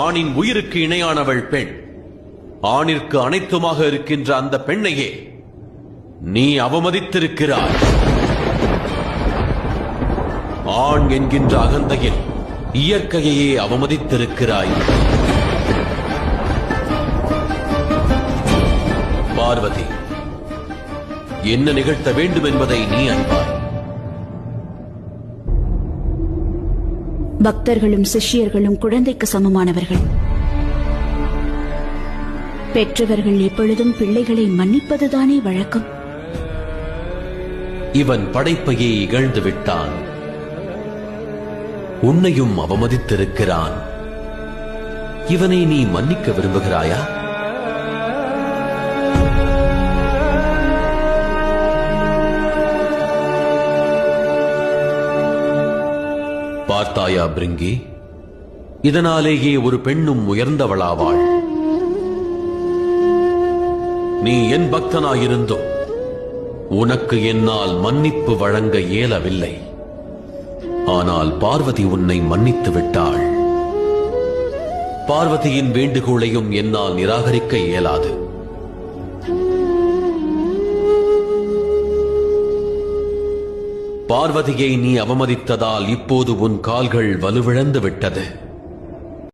ஆணின் உயிருக்கு இணையானவள் பெண். ஆணிற்கு அனைத்துமாக இருக்கின்ற அந்த பெண்ணையே நீ அவமதித்திருக்கிறாய். ஆண் என்கின்ற அகந்தையில் இயற்கையையே அவமதித்திருக்கிறாய். பார்வதி என்ன நிகழ்த்த வேண்டும் என்பதை நீ அறிவாய் பக்தர்களும் சிஷ்யர்களும் குழந்தைக்கு சமமானவர்கள். பெற்றவர்கள் எப்பொழுதும் பிள்ளைகளை மன்னிப்பதுதானே வழக்கம். இவன் படைப்பையே இகழ்ந்து விட்டான். உன்னையும் அவமதித்திருக்கிறான். இவனை நீ மன்னிக்க விரும்புகிறாயா? பார்த்தாயா பிருங்கி? இதனாலேயே ஒரு பெண்ணும் உயர்ந்தவளாவாள். நீ என் பக்தனாயிருந்தும் உனக்கு என்னால் மன்னிப்பு வழங்க இயலவில்லை. ஆனால் பார்வதி உன்னை மன்னித்து விட்டாள். பார்வதியின் வேண்டுகோளையும் என்னால் நிராகரிக்க இயலாது. பார்வதியை நீ அவமதித்ததால் இப்போது உன் கால்கள் வலுவிழந்து விட்டது.